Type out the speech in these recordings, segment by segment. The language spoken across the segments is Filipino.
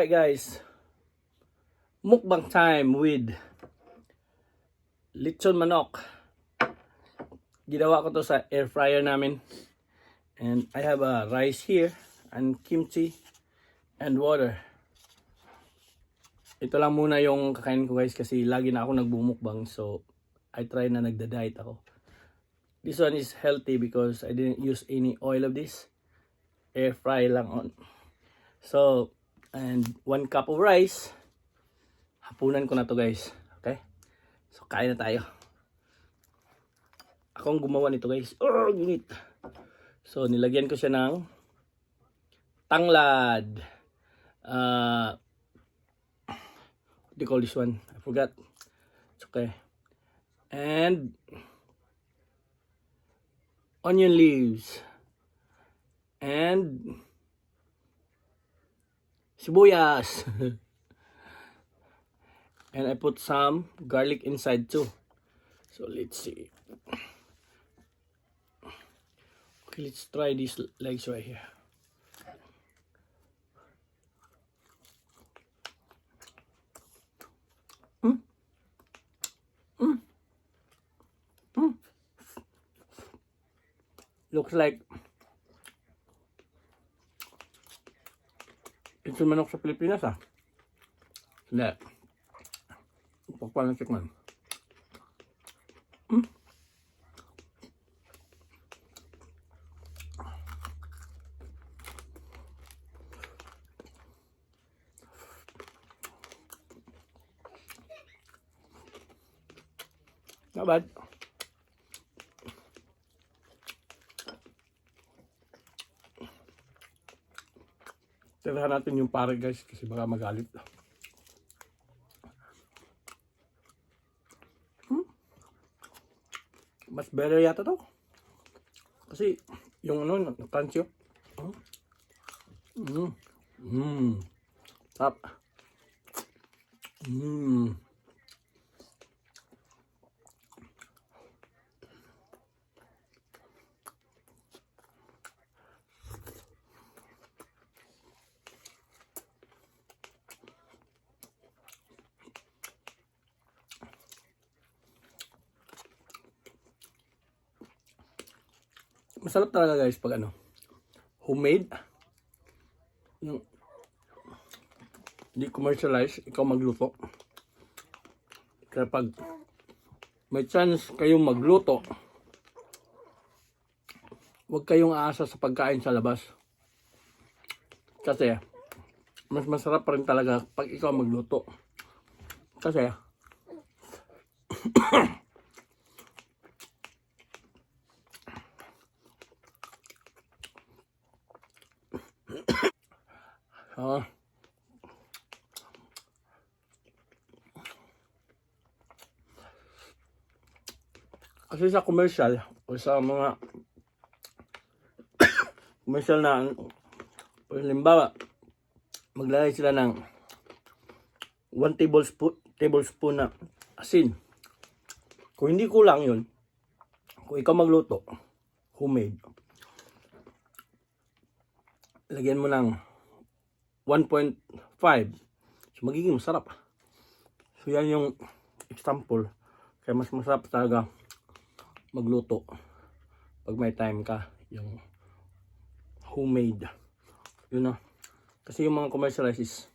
Hey guys, mukbang time with lechon manok. Ginawa ko to sa air fryer namin. And I have a rice here and kimchi and water. Ito lang muna yung kakainin ko guys kasi lagi na ako nagbumukbang so I try na nagda-diet ako. This one is healthy because I didn't use any oil of this. Air fry lang on. So, and one cup of rice. Hapunan ko na to guys. Okay? So, kain na tayo. Ako ang gumawa nito guys. Oh, ginit. So, nilagyan ko siya ng tanglad. Uh, what do call this one? I forgot. It's okay. And onion leaves. And sibuyas. and I put some garlic inside too. So let's see. Okay, let's try these legs right here. Mm. Mm. Mm. Looks like ito manok sa Pilipinas ah. Hindi. Pagpalang tikman. Mm. Not bad. Tirahan natin yung pare guys kasi baka magalit. Hmm? Mas better yata to. Kasi yung ano, crunchy. Oh. Mm. Mm. Tap. Mm. Masarap talaga guys pag ano, homemade. Yung hindi commercialized, ikaw magluto. Kaya pag may chance kayong magluto, huwag kayong aasa sa pagkain sa labas. Kasi mas masarap pa rin talaga pag ikaw magluto. Kasi ah, kasi sa commercial o sa mga commercial na halimbawa maglalagay sila ng 1 tablespoon tablespoon na asin. Kung hindi kulang yun kung ikaw magluto homemade lagyan mo ng 1.5 so magiging masarap. So yan yung example. Kaya mas masarap talaga magluto pag may time ka yung homemade. Yun na. Kasi yung mga commercialized is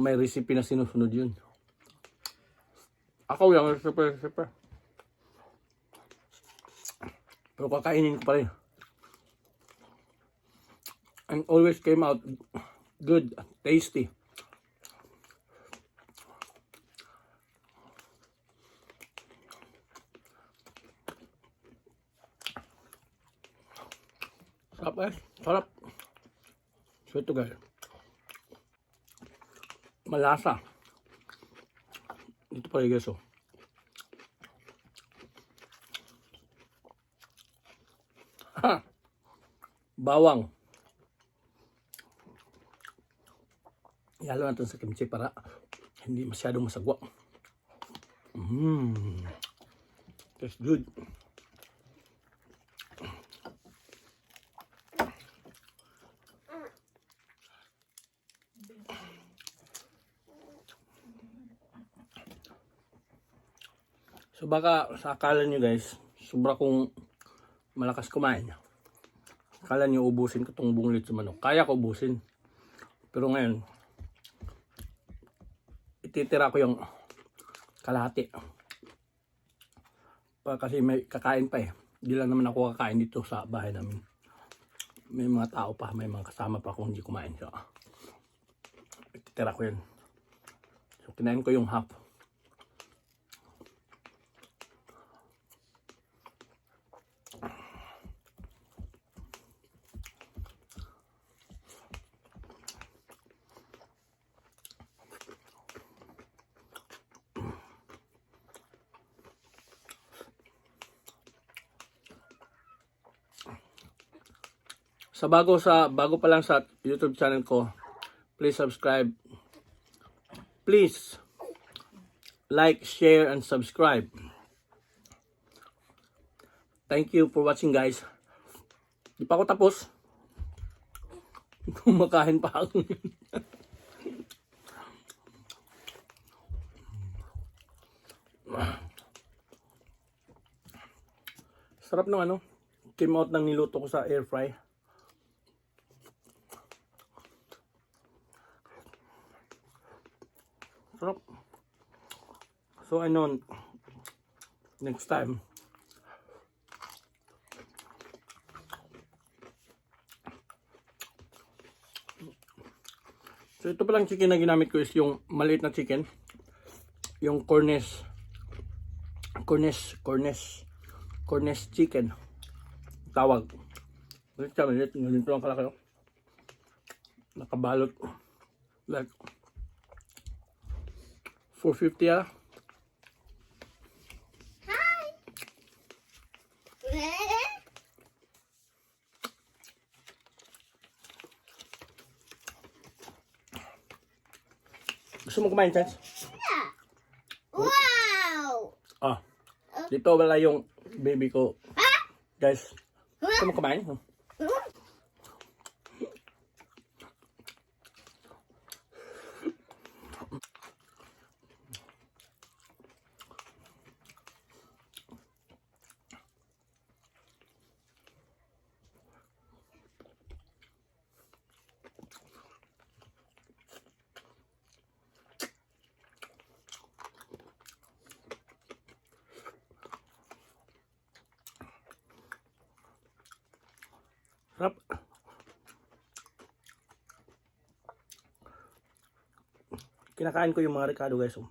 may recipe na sinusunod yun. Ako yung recipe recipe. Pero kakainin ko pa rin. And always came out good tasty Sarap eh. Sarap. So ito guys. Malasa. Ito pala guys oh. Ha! Bawang. Ihalo natin sa kimchi para hindi masyadong masagwa. Mmm. Tastes good. So baka sa akala nyo guys, sobra kong malakas kumain. Akala nyo ubusin ko tong buong litso manok. Kaya ko ubusin. Pero ngayon, ititira ko yung kalahati. Pa, kasi may kakain pa eh. Hindi lang naman ako kakain dito sa bahay namin. May mga tao pa, may mga kasama pa kung hindi kumain. So, ititira ko yun. So, kinain ko yung half. Sa bago sa bago pa lang sa YouTube channel ko, please subscribe. Please like, share and subscribe. Thank you for watching guys. Di pa ako tapos. Kumakain pa ako. Sarap ng ano. Came out ng niluto ko sa air fry. Sarap. So ano, next time, So ito palang chicken na ginamit ko is yung maliit na chicken. Yung Cornish Cornish Cornish Cornish chicken. Tawag. Maliit siya, maliit. Ganito lang kalaki. oh. Nakabalot. Like 450 ah. Gusto mo kumain, Chance? Wow! Ah. Dito wala yung baby ko. Guys, gusto mo kumain? Hmm. Kinakain ko yung mga ricado guys. oh.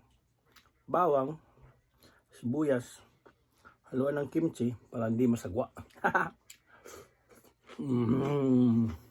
Bawang, sibuyas, haluan ng kimchi para hindi masagwa. mm.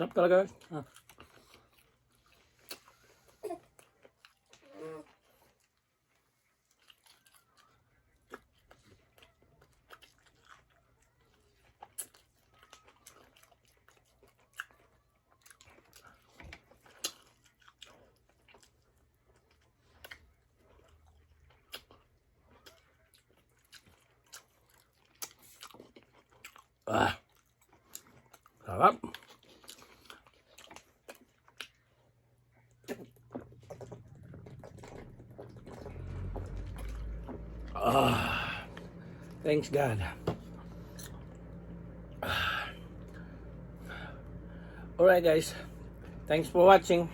Sarap talaga. Ah. Ah. Sarap. Ah, thanks God. Ah. Alright guys, thanks for watching.